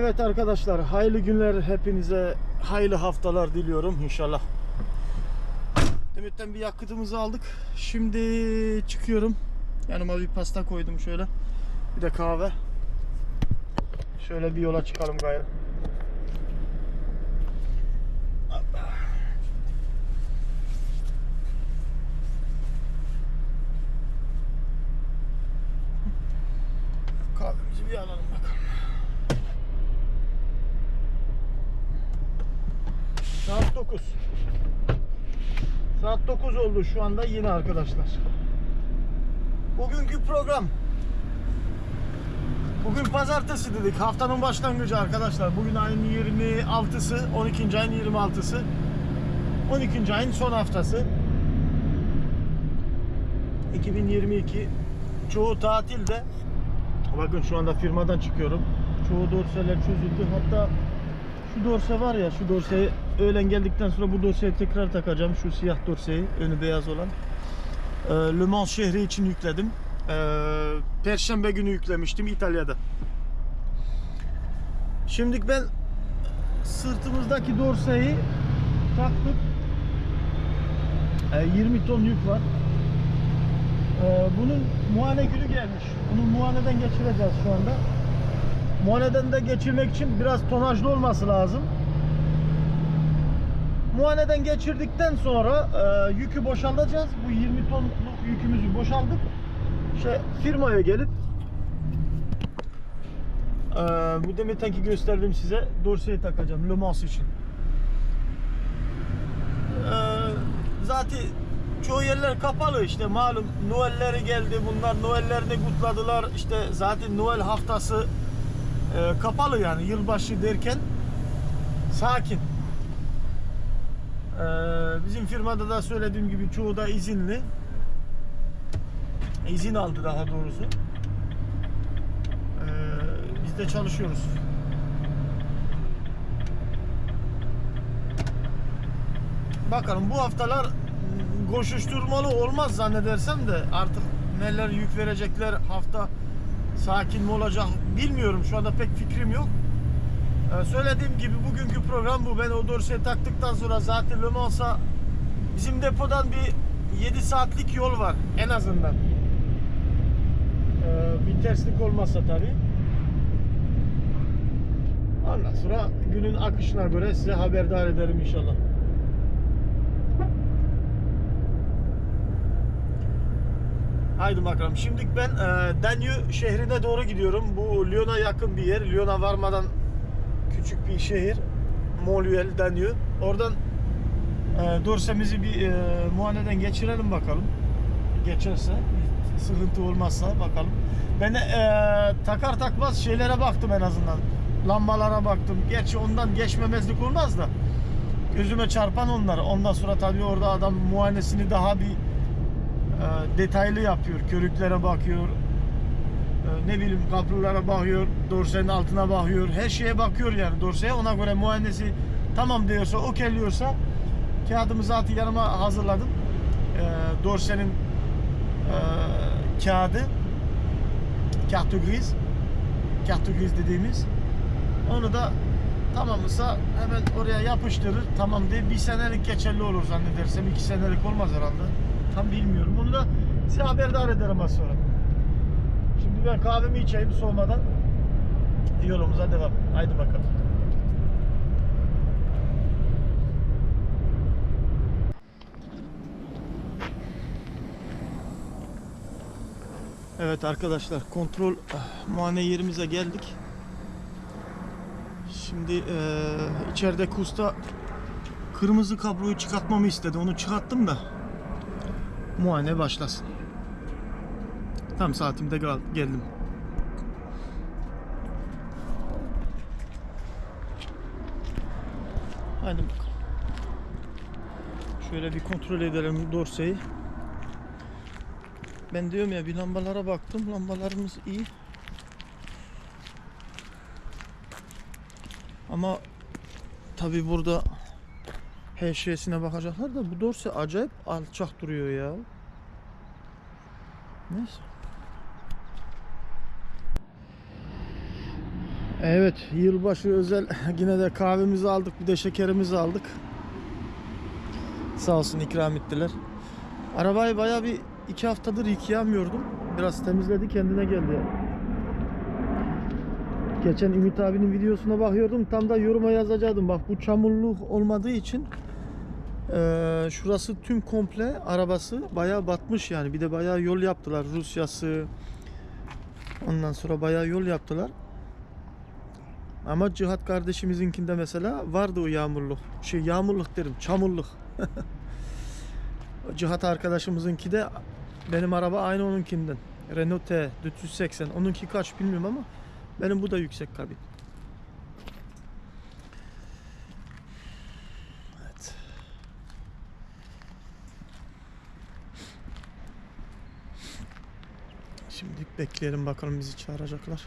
Evet arkadaşlar hayırlı günler hepinize hayırlı haftalar diliyorum inşallah. Demet'ten bir yakıtımızı aldık. Şimdi çıkıyorum. Yanıma bir pasta koydum şöyle. Bir de kahve. Şöyle bir yola çıkalım gayrı. Kahvemizi bir alalım bakalım. Saat 9. Saat 9 oldu şu anda yine arkadaşlar. Bugünkü program. Bugün pazartesi dedik. Haftanın başlangıcı arkadaşlar. Bugün ayın 26'sı, 12. ayın 26'sı. 12. ayın son haftası. 2022 çoğu tatilde. Bakın şu anda firmadan çıkıyorum. Çoğu dorseler çözüldü. Hatta şu dorse var ya şu dorseyi öğlen geldikten sonra bu dorseyi tekrar takacağım. Şu siyah dorseyi önü beyaz olan. Ee, Le Mans şehri için yükledim. Ee, Perşembe günü yüklemiştim İtalya'da. Şimdi ben sırtımızdaki dorseyi taktık. Ee, 20 ton yük var. Ee, bunun muayene günü gelmiş. Bunu muayeneden geçireceğiz şu anda. Muayeneden de geçirmek için biraz tonajlı olması lazım. Muayeneden geçirdikten sonra e, yükü boşaltacağız. Bu 20 tonluk yükümüzü boşaldık. Şey firmaya gelip e, bu demetenki gösterdim size dorseyi takacağım Le Mans için. E, zaten çoğu yerler kapalı işte malum Noel'leri geldi bunlar Noel'lerini kutladılar işte zaten Noel haftası e, kapalı yani yılbaşı derken sakin. E, bizim firmada da söylediğim gibi çoğu da izinli. İzin aldı daha doğrusu. E, biz de çalışıyoruz. Bakalım bu haftalar koşuşturmalı olmaz zannedersem de artık neler yük verecekler hafta sakin mi olacak bilmiyorum şu anda pek fikrim yok. Ee, söylediğim gibi bugünkü program bu. Ben o dorseyi taktıktan sonra zaten Le Mans'a bizim depodan bir 7 saatlik yol var en azından. Ee, bir terslik olmazsa tabi. Ondan sonra günün akışına göre size haberdar ederim inşallah. Haydi bakalım. Şimdi ben e, Danyu şehrine doğru gidiyorum. Bu Lyon'a yakın bir yer. Lyon'a varmadan küçük bir şehir. Moluel, Danyu. Oradan e, dorsemizi bir e, muayeneden geçirelim bakalım. Geçerse, sıkıntı olmazsa bakalım. Ben e, takar takmaz şeylere baktım en azından. Lambalara baktım. Gerçi ondan geçmemezlik olmaz da. Gözüme çarpan onlar. Ondan sonra tabii orada adam muayenesini daha bir e, detaylı yapıyor. Körüklere bakıyor. E, ne bileyim kapılara bakıyor. Dorsenin altına bakıyor. Her şeye bakıyor yani dorseye. Ona göre muayenesi tamam diyorsa, okeyliyorsa kağıdımı zaten yanıma hazırladım. E, dorsenin e, kağıdı carte grise carte grise dediğimiz onu da tamamsa hemen oraya yapıştırır tamam diye bir senelik geçerli olur zannedersem iki senelik olmaz herhalde tam bilmiyorum onu da size haberdar ederim az sonra şimdi ben kahvemi içeyim soğumadan yolumuza devam haydi bakalım Evet arkadaşlar kontrol ah, muayene yerimize geldik. Şimdi eee içeride kusta kırmızı kabloyu çıkartmamı istedi. Onu çıkarttım da muayene başlasın. Tam saatimde geldim. Haydi bakalım. Şöyle bir kontrol edelim dorseyi. Ben diyorum ya bir lambalara baktım. Lambalarımız iyi. Ama tabi burada her şeysine bakacaklar da bu dorse acayip alçak duruyor ya. Neyse. Evet, yılbaşı özel yine de kahvemizi aldık, bir de şekerimizi aldık. Sağ olsun ikram ettiler. Arabayı bayağı bir iki haftadır yıkayamıyordum. Biraz temizledi, kendine geldi. Geçen Ümit abinin videosuna bakıyordum, tam da yoruma yazacaktım. Bak bu çamurluk olmadığı için eee, şurası tüm komple arabası bayağı batmış yani. Bir de bayağı yol yaptılar. Rusyası, ondan sonra bayağı yol yaptılar. Ama Cihat kardeşimizinkinde mesela vardı o yağmurluk. Şey yağmurluk derim, çamurluk. Cihat arkadaşımızınki de benim araba aynı onunkinden. Renault T 480. Onunki kaç bilmiyorum ama benim bu da yüksek kabin. Evet. Şimdi bekleyelim bakalım bizi çağıracaklar.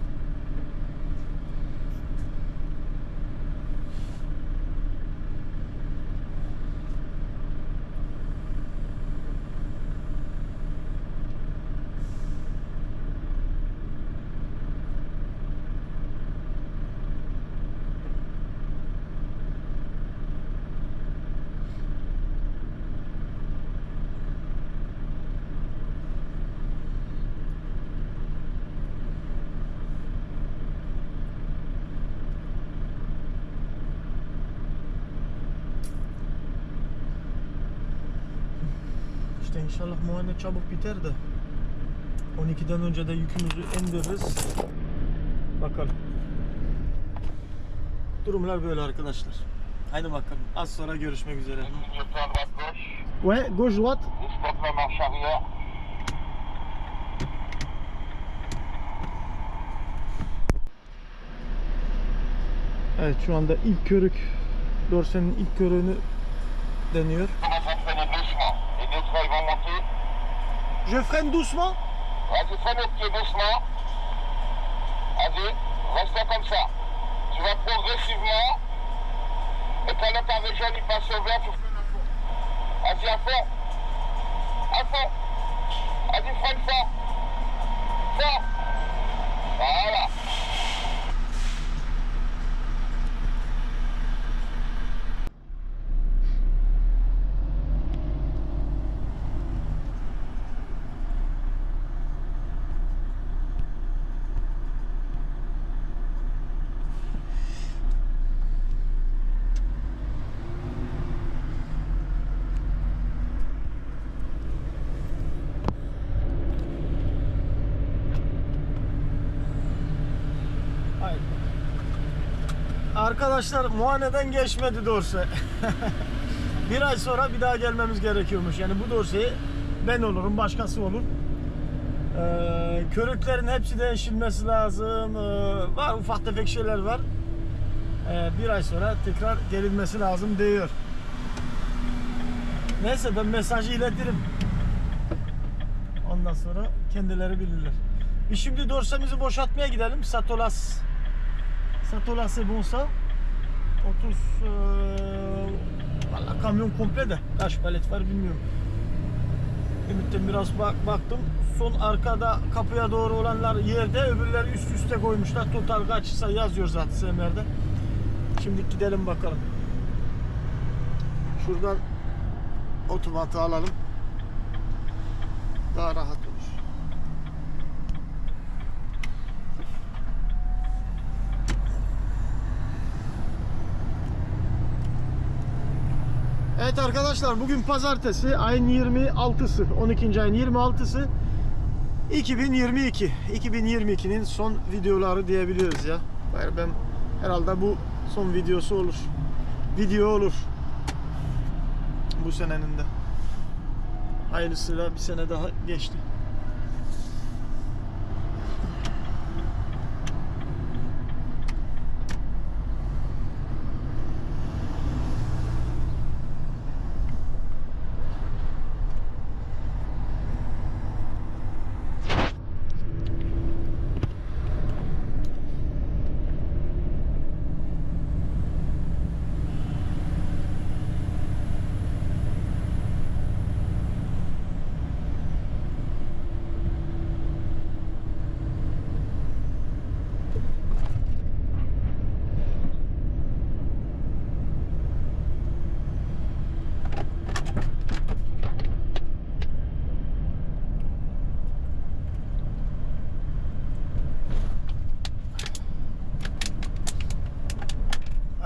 İşte inşallah muayene çabuk biter de 12'den önce de yükümüzü indiririz. Bakalım. Durumlar böyle arkadaşlar. Haydi bakalım. Az sonra görüşmek üzere. Droite gauche, droite. Evet şu anda ilk körük dorsenin ilk körüğünü deniyor. Je freine doucement. Vas-y, freine le pied doucement. Vas-y, reste comme ça. Tu vas progressivement. Et quand le pavé jaune il passe au vert, tu freines à fond. Vas-y, à fond. À fond. Vas-y, freine fort. Fort. Voilà. Arkadaşlar muayeneden geçmedi dorse. bir ay sonra bir daha gelmemiz gerekiyormuş. Yani bu dorseyi ben olurum, başkası olur. Ee, körüklerin hepsi değişilmesi lazım. Ee, var ufak tefek şeyler var. Ee, bir ay sonra tekrar gelinmesi lazım diyor. Neyse ben mesajı iletirim. Ondan sonra kendileri bilirler. Biz şimdi dorsemizi boşaltmaya gidelim. Satolas Satolas c'est bon ça. 30 eee, Valla kamyon komple de kaç palet var bilmiyorum. Ümit'ten biraz bak, baktım. Son arkada kapıya doğru olanlar yerde, öbürleri üst üste koymuşlar. Total kaçsa yazıyor zaten SMR'de. Şimdi gidelim bakalım. Şuradan otomatı alalım. Daha rahat olur. Evet arkadaşlar bugün pazartesi ayın 26'sı 12. ayın 26'sı 2022 2022'nin son videoları diyebiliyoruz ya. Yani ben herhalde bu son videosu olur. Video olur. Bu senenin de. Hayırlısıyla bir sene daha geçti.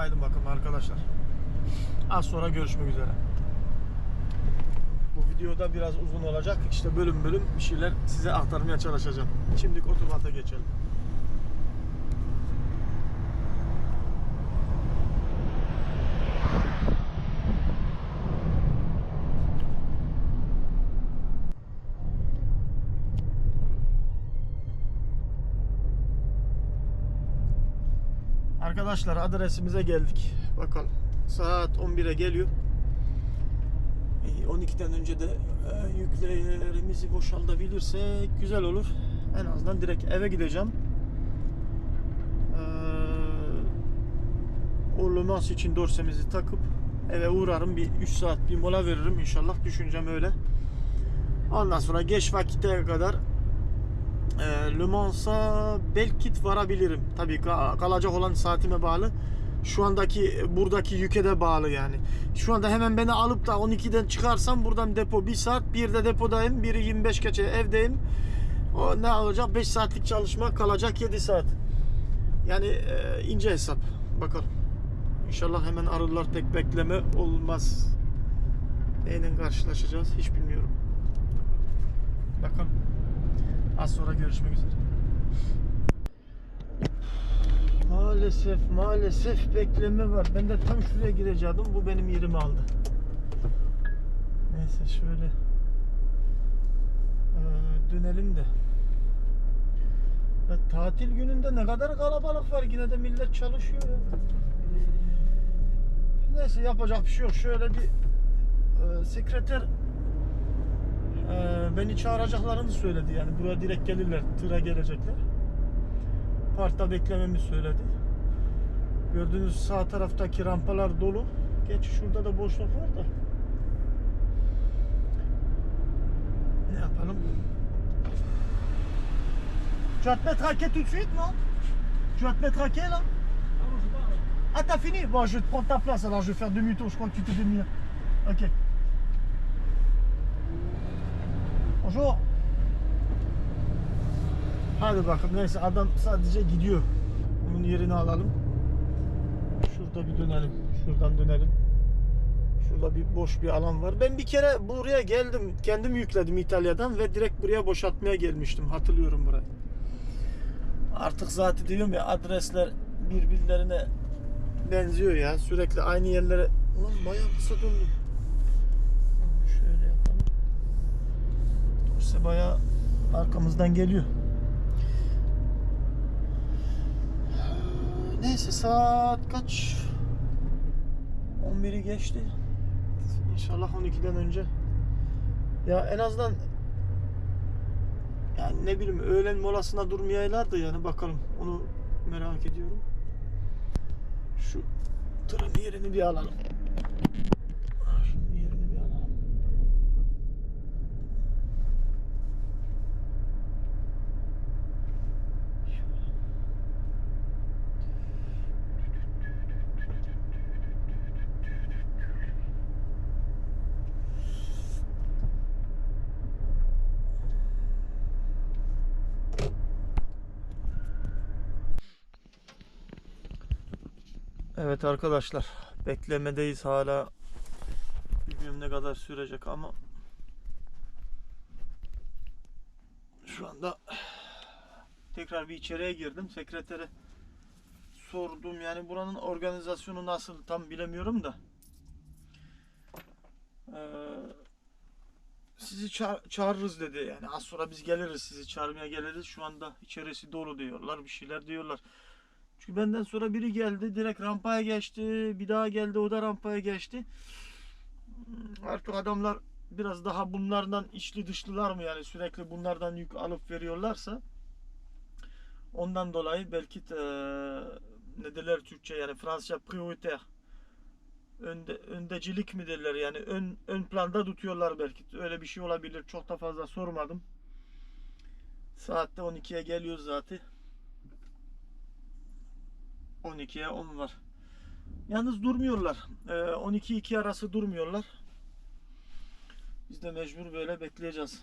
Haydi bakalım arkadaşlar. Az sonra görüşmek üzere. Bu videoda biraz uzun olacak. İşte bölüm bölüm bir şeyler size aktarmaya çalışacağım. Şimdi otobata geçelim. Arkadaşlar adresimize geldik. Bakalım. Saat 11'e geliyor. Ee, 12'den önce de e, yüklerimizi boşaltabilirsek güzel olur. En azından direkt eve gideceğim. O Mans için dorsemizi takıp eve uğrarım. Bir 3 saat bir mola veririm inşallah. Düşüncem öyle. Ondan sonra geç vakitte kadar e, Le Mans'a belki varabilirim. Tabii ka- kalacak olan saatime bağlı. Şu andaki buradaki yüke de bağlı yani. Şu anda hemen beni alıp da 12'den çıkarsam buradan depo 1 saat. Bir de depodayım. Biri 25 geçe evdeyim. O ne olacak? 5 saatlik çalışma kalacak 7 saat. Yani e, ince hesap. Bakalım. İnşallah hemen arırlar tek bekleme olmaz. Neyle karşılaşacağız hiç bilmiyorum. Bakalım. Az sonra görüşmek üzere. Maalesef maalesef bekleme var. Ben de tam şuraya girecektim. Bu benim yerimi aldı. Neyse şöyle eee, dönelim de. Ya, tatil gününde ne kadar kalabalık var. Yine de millet çalışıyor ya. Neyse yapacak bir şey yok. Şöyle bir eee, sekreter ee, beni çağıracaklarını söyledi. Yani buraya direkt gelirler tıra gelecekler. Parkta beklememi söyledi. Gördüğünüz sağ taraftaki rampalar dolu. Geç şurada da boşluk var da. Ne yapalım? À quai tout de suite non? Tu vas te mettre à quai là? Ah t'as fini. Bon je vais te prendre ta place alors je vais faire demi-tour je crois que tu t'es demi ok Bonjour. Hadi bakalım neyse adam sadece gidiyor. Onun yerini alalım. Şurada bir dönelim. Şuradan dönelim. Şurada bir boş bir alan var. Ben bir kere buraya geldim. Kendim yükledim İtalya'dan ve direkt buraya boşaltmaya gelmiştim. Hatırlıyorum burayı. Artık zaten diyorum ya adresler birbirlerine benziyor ya. Sürekli aynı yerlere. Ulan bayağı kısa döndüm. Şöyle yapalım. Dorse bayağı arkamızdan geliyor. Neyse saat kaç? 11'i geçti. İnşallah 12'den önce. Ya en azından yani ne bileyim öğlen molasına durmayaylar da yani bakalım onu merak ediyorum. Şu tırın yerini bir alalım. Şunun yerini bir alalım. Evet arkadaşlar beklemedeyiz hala Bilmiyorum ne kadar sürecek ama şu anda tekrar bir içeriye girdim. Sekretere sordum yani buranın organizasyonu nasıl tam bilemiyorum da. Ee, sizi ça- çağırırız dedi yani az sonra biz geliriz sizi çağırmaya geliriz şu anda içerisi dolu diyorlar bir şeyler diyorlar. Çünkü benden sonra biri geldi direkt rampaya geçti bir daha geldi o da rampaya geçti. Artık adamlar biraz daha bunlardan içli dışlılar mı yani sürekli bunlardan yük alıp veriyorlarsa ondan dolayı belki de, ne derler Türkçe yani Fransızca prioriter önde, öndecilik mi derler yani ön, ön planda tutuyorlar belki. Öyle bir şey olabilir çok da fazla sormadım. Saatte 12'ye geliyor zaten 12'ye 10 var yalnız durmuyorlar. Ee, 12-2 arası durmuyorlar. Biz de mecbur böyle bekleyeceğiz.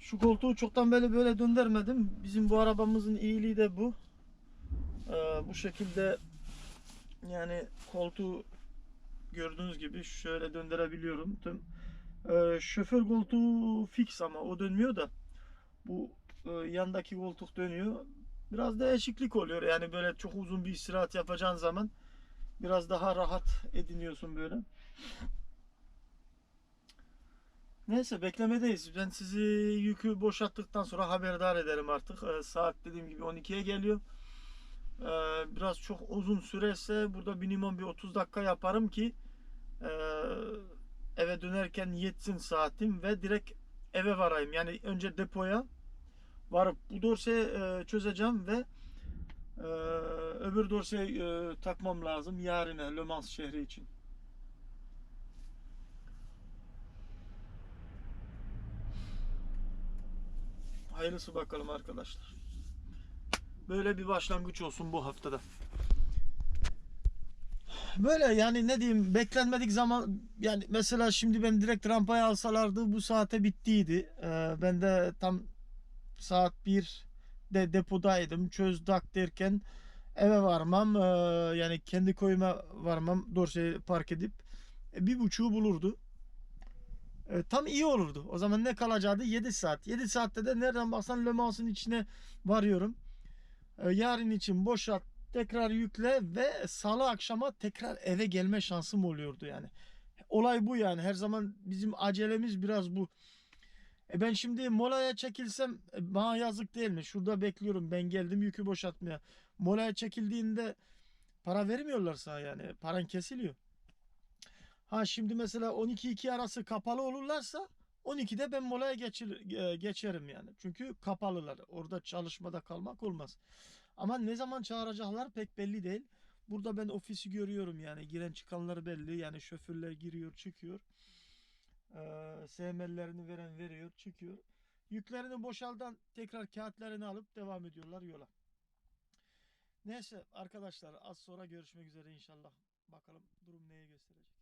Şu koltuğu çoktan beri böyle döndürmedim. Bizim bu arabamızın iyiliği de bu. Ee, bu şekilde yani koltuğu gördüğünüz gibi şöyle döndürebiliyorum. Ee, şoför koltuğu fix ama o dönmüyor da bu e, yandaki koltuk dönüyor. Biraz değişiklik oluyor. Yani böyle çok uzun bir istirahat yapacağın zaman biraz daha rahat ediniyorsun böyle. Neyse beklemedeyiz. Ben sizi yükü boşalttıktan sonra haberdar ederim artık. Ee, saat dediğim gibi 12'ye geliyor. Ee, biraz çok uzun sürerse burada minimum bir 30 dakika yaparım ki e, eve dönerken yetsin saatim ve direkt eve varayım. Yani önce depoya varıp bu dorseyi e, çözeceğim ve e, öbür dorseyi e, takmam lazım yarına Le Mans şehri için. Hayırlısı bakalım arkadaşlar. Böyle bir başlangıç olsun bu haftada. Böyle yani ne diyeyim beklenmedik zaman yani mesela şimdi ben direkt rampaya alsalardı bu saate bittiydi. Ee, ben de tam saat 1'de depodaydım. Çöz dak derken eve varmam ee, yani kendi koyuma varmam Dorse'yi park edip e, bir buçuğu bulurdu. E, tam iyi olurdu. O zaman ne kalacaktı? 7 saat. 7 saatte de nereden baksan Le Mans'ın içine varıyorum. E, yarın için boşalt, tekrar yükle ve salı akşama tekrar eve gelme şansım oluyordu yani. Olay bu yani. Her zaman bizim acelemiz biraz bu. E ben şimdi molaya çekilsem e, bana yazık değil mi? Şurada bekliyorum. Ben geldim yükü boşaltmaya. Molaya çekildiğinde para vermiyorlar sana yani. Paran kesiliyor. Ha şimdi mesela 12-2 arası kapalı olurlarsa 12'de ben molaya geçir, e, geçerim yani. Çünkü kapalılar. Orada çalışmada kalmak olmaz. Ama ne zaman çağıracaklar pek belli değil. Burada ben ofisi görüyorum yani. Giren çıkanlar belli. Yani şoförler giriyor çıkıyor. Ee, SML'lerini veren veriyor çıkıyor. Yüklerini boşaldan tekrar kağıtlarını alıp devam ediyorlar yola. Neyse arkadaşlar az sonra görüşmek üzere inşallah. Bakalım durum neye gösterecek.